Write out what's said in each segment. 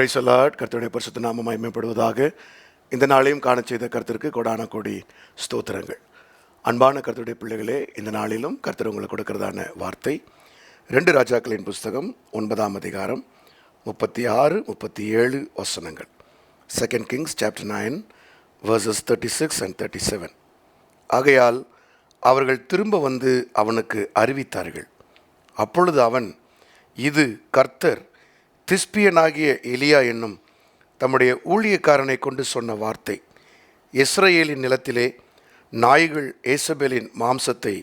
Price allot கர்த்தருடைய பரிசுத்த நாமம் மயமைப்படுவதாக இந்த நாளையும் காண செய்த கர்த்தருக்கு கொடான கோடி ஸ்தோத்திரங்கள். அன்பான கருத்துடைய பிள்ளைகளே இந்த நாளிலும் கர்த்தர் உங்களுக்கு கொடுக்கிறதான வார்த்தை. ரெண்டு ராஜாக்களின் புஸ்தகம் ஒன்பதாம் அதிகாரம் முப்பத்தி ஆறு முப்பத்தி ஏழு வசனங்கள். Second Kings chapter nine verses thirty six and thirty seven ஆகையால் அவர்கள் திரும்ப வந்து அவனுக்கு அறிவித்தார்கள். அப்பொழுது அவன் இது கர்த்தர் திஸ்பியனாகிய எலியா என்னும் தம்முடைய ஊழியக்காரனை கொண்டு சொன்ன வார்த்தை. இஸ்ரேலின் நிலத்திலே நாய்கள் ஏசபேலின் மாம்சத்தை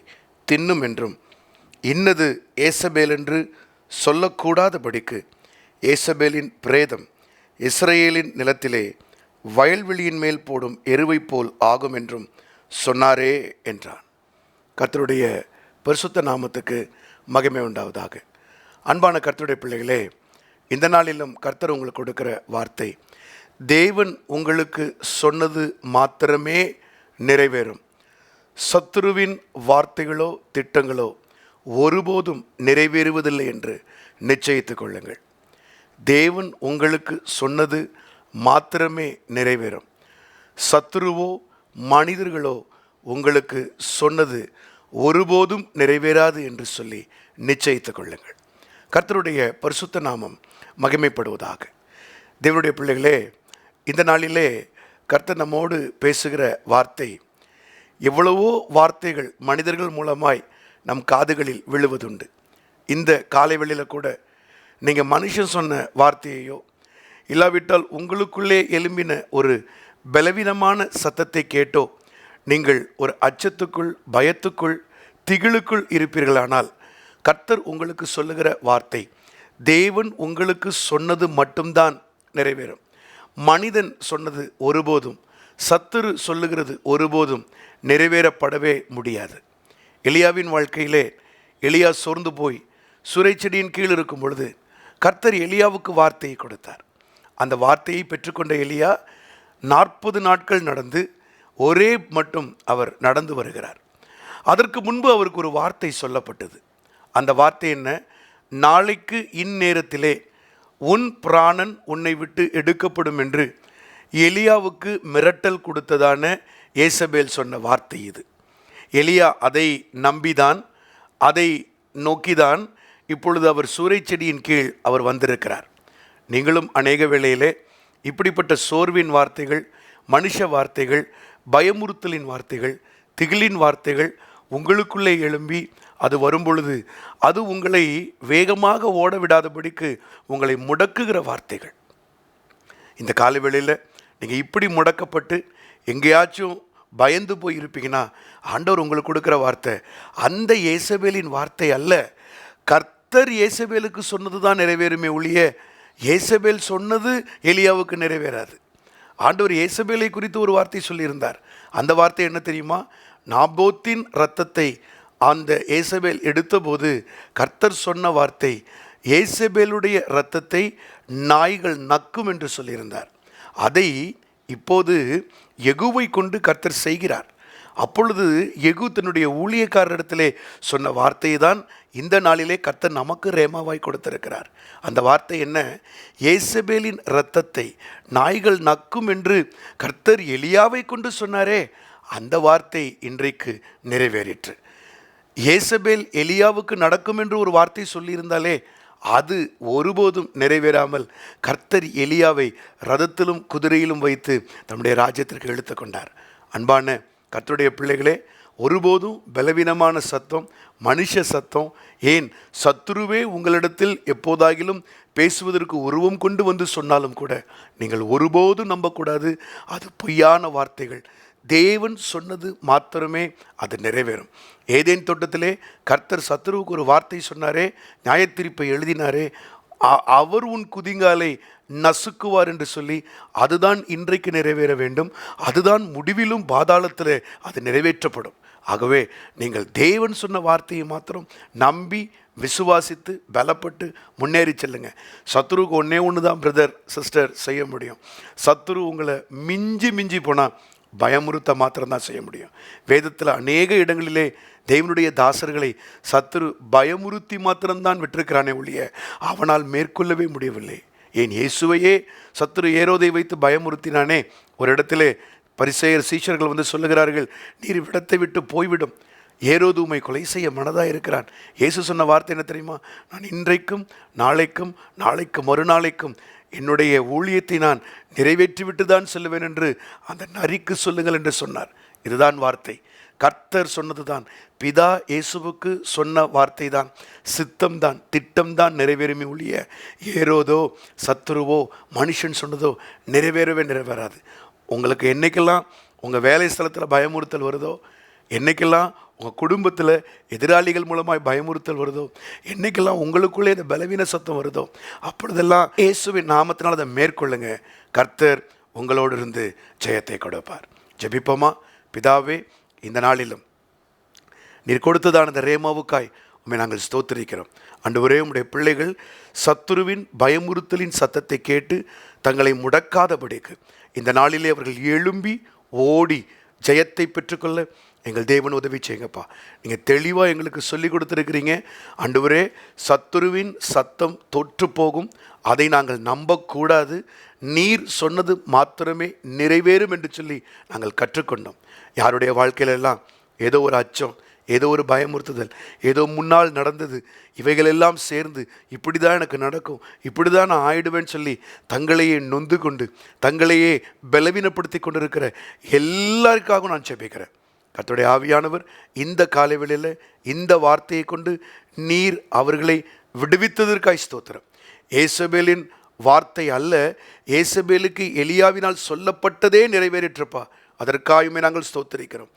தின்னும் என்றும் இன்னது ஏசபேல் என்று சொல்லக்கூடாதபடிக்கு ஏசபேலின் பிரேதம் இஸ்ரேலின் நிலத்திலே வயல்வெளியின் மேல் போடும் எருவைப் போல் ஆகும் என்றும் சொன்னாரே என்றான். கர்த்தருடைய பரிசுத்த நாமத்துக்கு மகிமை உண்டாவதாக. அன்பான கர்த்தருடைய பிள்ளைகளே இந்த நாளிலும் கர்த்தர் உங்களுக்கு கொடுக்கிற வார்த்தை தேவன் உங்களுக்கு சொன்னது மாத்திரமே நிறைவேறும். சத்துருவின் வார்த்தைகளோ திட்டங்களோ ஒருபோதும் நிறைவேறுவதில்லை என்று நிச்சயித்துக் கொள்ளுங்கள். தேவன் உங்களுக்கு சொன்னது மாத்திரமே நிறைவேறும். சத்துருவோ மனிதர்களோ உங்களுக்கு சொன்னது ஒருபோதும் நிறைவேறாது என்று சொல்லி நிச்சயித்துக் கொள்ளுங்கள். கர்த்தருடைய பரிசுத்த நாமம் மகிமைப்படுவதாக. தேவனுடைய பிள்ளைகளே இந்த நாளிலே கர்த்தர் நம்மோடு பேசுகிற வார்த்தை எவ்வளவோ வார்த்தைகள் மனிதர்கள் மூலமாய் நம் காதுகளில் விழுவதுண்டு. இந்த காலை வெளியில் கூட நீங்கள் மனுஷன் சொன்ன வார்த்தையையோ இல்லாவிட்டால் உங்களுக்குள்ளே எழும்பின ஒரு பலவீனமான சத்தத்தை கேட்டோ நீங்கள் ஒரு அச்சத்துக்குள் பயத்துக்குள் திகிலுக்குள் இருப்பீர்களானால் கர்த்தர் உங்களுக்கு சொல்லுகிற வார்த்தை தேவன் உங்களுக்கு சொன்னது மட்டும்தான் நிறைவேறும். மனிதன் சொன்னது ஒருபோதும் சத்துரு சொல்லுகிறது ஒருபோதும் நிறைவேறப்படவே முடியாது. எலியாவின் வாழ்க்கையிலே எலியா சோர்ந்து போய் சுரைச்செடியின் கீழ் இருக்கும் பொழுது கர்த்தர் எலியாவுக்கு வார்த்தையை கொடுத்தார். அந்த வார்த்தையை பெற்றுக்கொண்ட எலியா நாற்பது நாட்கள் நடந்து ஒரே மட்டும் அவர் நடந்து வருகிறார். அதற்கு முன்பு அவருக்கு ஒரு வார்த்தை சொல்லப்பட்டது. அந்த வார்த்தை என்ன? நாளைக்கு இந்நேரத்திலே உன் பிராணன் உன்னை விட்டு எடுக்கப்படும் என்று எலியாவுக்கு மிரட்டல் கொடுத்ததான ஏசபேல் சொன்ன வார்த்தை இது. எலியா அதை நம்பிதான் அதை நோக்கிதான் இப்பொழுது அவர் சூறைச்செடியின் கீழ் அவர் வந்திருக்கிறார். நீங்களும் அநேக வேளையிலே இப்படிப்பட்ட சோர்வின் வார்த்தைகள் மனுஷ வார்த்தைகள் பயமுறுத்தலின் வார்த்தைகள் திகிலின் வார்த்தைகள் உங்களுக்குள்ளே எழும்பி அது வரும்பொழுது அது உங்களை வேகமாக ஓட விடாதபடிக்கு உங்களை முடக்குகிற வார்த்தைகள். இந்த காலவேளையில் நீங்கள் இப்படி முடக்கப்பட்டு எங்கேயாச்சும் பயந்து போய் இருப்பீங்கன்னா ஆண்டவர் உங்களுக்கு கொடுக்குற வார்த்தை அந்த இயேசபேலின் வார்த்தை அல்ல. கர்த்தர் இயேசபேலுக்கு சொன்னது தான் நிறைவேறுமே ஒழிய இயேசபேல் சொன்னது எலியாவுக்கு நிறைவேறாது. ஆண்டவர் இயேசபேலை குறித்து ஒரு வார்த்தை சொல்லியிருந்தார். அந்த வார்த்தை என்ன தெரியுமா? நாபோத்தின் இரத்தத்தை அந்த ஏசபேல் எடுத்தபோது கர்த்தர் சொன்ன வார்த்தை ஏசபேலுடைய இரத்தத்தை நாய்கள் நக்கும் என்று சொல்லியிருந்தார். அதை இப்போது எகுவை கொண்டு கர்த்தர் செய்கிறார். அப்பொழுது எகு தன்னுடைய ஊழியக்காரரிடத்திலே சொன்ன வார்த்தையை தான் இந்த நாளிலே கர்த்தர் நமக்கு ரேமாவாய் கொடுத்திருக்கிறார். அந்த வார்த்தை என்ன? ஏசபேலின் இரத்தத்தை நாய்கள் நக்கும் என்று கர்த்தர் எலியாவை கொண்டு சொன்னாரே அந்த வார்த்தை இன்றைக்கு நிறைவேறிற்று. ஏசபேல் எலியாவுக்கு நடக்கும் என்று ஒரு வார்த்தை சொல்லியிருந்தாலே அது ஒருபோதும் நிறைவேறாமல் கர்த்தர் எலியாவை ரதத்திலும் குதிரையிலும் வைத்து தம்முடைய ராஜ்யத்திற்கு இழுத்து கொண்டார். அன்பான கர்த்தருடைய பிள்ளைகளே ஒருபோதும் பலவீனமான சத்தம் மனுஷ சத்தம் ஏன் சத்துருவே உங்களிடத்தில் எப்போதாகிலும் பேசுவதற்கு உருவம் கொண்டு வந்து சொன்னாலும் கூட நீங்கள் ஒருபோதும் நம்பக்கூடாது. அது பொய்யான வார்த்தைகள். தேவன் சொன்னது மாத்திரமே அது நிறைவேறும். ஏதேன் தோட்டத்திலே கர்த்தர் சத்ருவுக்கு ஒரு வார்த்தை சொன்னாரே நியாயத்திருப்பை எழுதினாரே அ- அவர் உன் குதிங்காலை நசுக்குவார் என்று சொல்லி அதுதான் இன்றைக்கு நிறைவேற வேண்டும். அதுதான் முடிவிலும் பாதாளத்தில் அது நிறைவேற்றப்படும். ஆகவே நீங்கள் தேவன் சொன்ன வார்த்தையை மாத்திரம் நம்பி விசுவாசித்து பலப்பட்டு முன்னேறி செல்லுங்க. சத்ருவுக்கு ஒன்றே ஒன்று தான் பிரதர் சிஸ்டர் செய்ய முடியும். சத்ரு உங்களை மிஞ்சி மிஞ்சி போனால் பயமுறுத்த மாத்திரம்தான் செய்ய முடியும். வேதத்தில் அநேக இடங்களிலே தேவனுடைய தாசர்களை சத்துரு பயமுறுத்தி மாத்திரம்தான் விட்டிருக்கிறானே ஒழிய அவனால் மேற்கொள்ளவே முடியவில்லை. ஏன் இயேசுவையே சத்துரு ஏரோதை வைத்து பயமுறுத்தினானே? ஒரு இடத்திலே பரிசெயர் சீஷர்கள் வந்து சொல்லுகிறார்கள் நீர் இடத்தை விட்டு போய்விடும். ஏரோது உமை கொலை செய்ய மனதாக இருக்கிறான். இயேசு சொன்ன வார்த்தை என்ன தெரியுமா? நான் இன்றைக்கும் நாளைக்கும் நாளைக்கு மறுநாளைக்கும் என்னுடைய ஊழியத்தை நான் நிறைவேற்றிவிட்டு தான் செல்லுவேன் என்று அந்த நரிக்கு சொல்லுங்கள் என்று சொன்னார். இதுதான் வார்த்தை. கர்த்தர் சொன்னதுதான். பிதா இயேசுவுக்கு சொன்ன வார்த்தை தான் சித்தம் தான் திட்டம் தான் நிறைவேறுமே ஒழிய ஏரோதோ சத்துருவோ மனுஷன் சொன்னதோ நிறைவேறவே நிறைவேறாது. உங்களுக்கு என்னைக்கெல்லாம் உங்கள் வேலை ஸ்தலத்தில் பயமுறுத்தல் வருதோ என்னைக்கெல்லாம் உங்கள் குடும்பத்தில் எதிராளிகள் மூலமாய் பயமுறுத்தல் வருதோ? என்னைக்கெல்லாம் உங்களுக்குள்ளே இந்த பலவீன சத்தம் வருதோ? அப்பொழுதெல்லாம் இயேசுவின் நாமத்தினால் அதை மேற்கொள்ளுங்க. கர்த்தர் உங்களோடு இருந்து ஜெயத்தை கொடுப்பார். ஜெபிப்போமா? பிதாவே இந்த நாளிலும் நீர் கொடுத்ததான இந்த ரேமாவுக்காய் உண்மை நாங்கள் ஸ்தோத்திரிக்கிறோம். அன்றுவரே உடைய பிள்ளைகள் சத்துருவின் பயமுறுத்தலின் சத்தத்தை கேட்டு தங்களை முடக்காதபடிக்கு இந்த நாளிலே அவர்கள் எழும்பி ஓடி ஜெயத்தை பெற்றுக்கொள்ள எங்கள் தேவன் உதவி செய்யுங்கப்பா. நீங்கள் தெளிவாக எங்களுக்கு சொல்லி கொடுத்துருக்கிறீங்க. அன்றுவரே சத்துருவின் சத்தம் தொற்று போகும். அதை நாங்கள் நம்பக்கூடாது. நீர் சொன்னது மாத்திரமே நிறைவேறும் என்று சொல்லி நாங்கள் கற்றுக்கொண்டோம். யாருடைய வாழ்க்கையிலெல்லாம் ஏதோ ஒரு அச்சம் ஏதோ ஒரு பயமுறுத்துதல் ஏதோ முன்னால் நடந்தது இவைகளெல்லாம் சேர்ந்து இப்படி தான் எனக்கு நடக்கும் இப்படி தான் நான் ஆயிடுவேன்னு சொல்லி தங்களையே நொந்து கொண்டு தங்களையே பலவீனப்படுத்தி கொண்டிருக்கிற எல்லாருக்காகவும் நான் செபிக்கிறேன் கத்துடைய ஆவியானவர் இந்த காலைவெளியில் இந்த வார்த்தையை கொண்டு நீர் அவர்களை விடுவித்ததற்காய் ஸ்தோத்திரம். ஏசபேலின் வார்த்தை அல்ல ஏசபேலுக்கு எலியாவினால் சொல்லப்பட்டதே நிறைவேறிட்டிருப்பா. அதற்காயுமே நாங்கள் ஸ்தோத்திரிக்கிறோம்.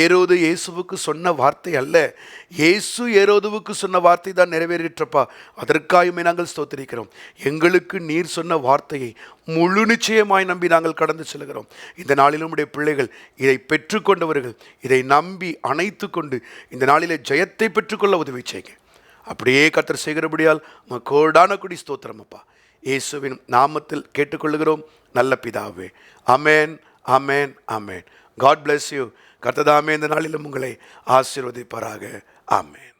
ஏரோது இயேசுவுக்கு சொன்ன வார்த்தை அல்ல. இயேசு ஏரோதுவுக்கு சொன்ன வார்த்தை தான் நிறைவேறிற்றப்பா. அதற்காயுமே நாங்கள் ஸ்தோத்திரிக்கிறோம். எங்களுக்கு நீர் சொன்ன வார்த்தையை முழு நிச்சயமாய் நம்பி நாங்கள் கடந்து செல்கிறோம். இந்த நாளிலும் உடைய பிள்ளைகள் இதை பெற்றுக்கொண்டவர்கள் இதை நம்பி அணைத்து கொண்டு இந்த நாளிலே ஜெயத்தை பெற்றுக்கொள்ள உதவி செய்யுங்க. அப்படியே கத்தர் செய்கிறபடியால் உங்கள் கோடான குடி ஸ்தோத்திரம் அப்பா. இயேசுவின் நாமத்தில் கேட்டுக்கொள்கிறோம் நல்ல பிதாவே. Amen amen amen God bless you கர்த்ததாமே இந்த நாளிலும் உங்களை ஆசீர்வதிப்பாராக. ஆமேன்.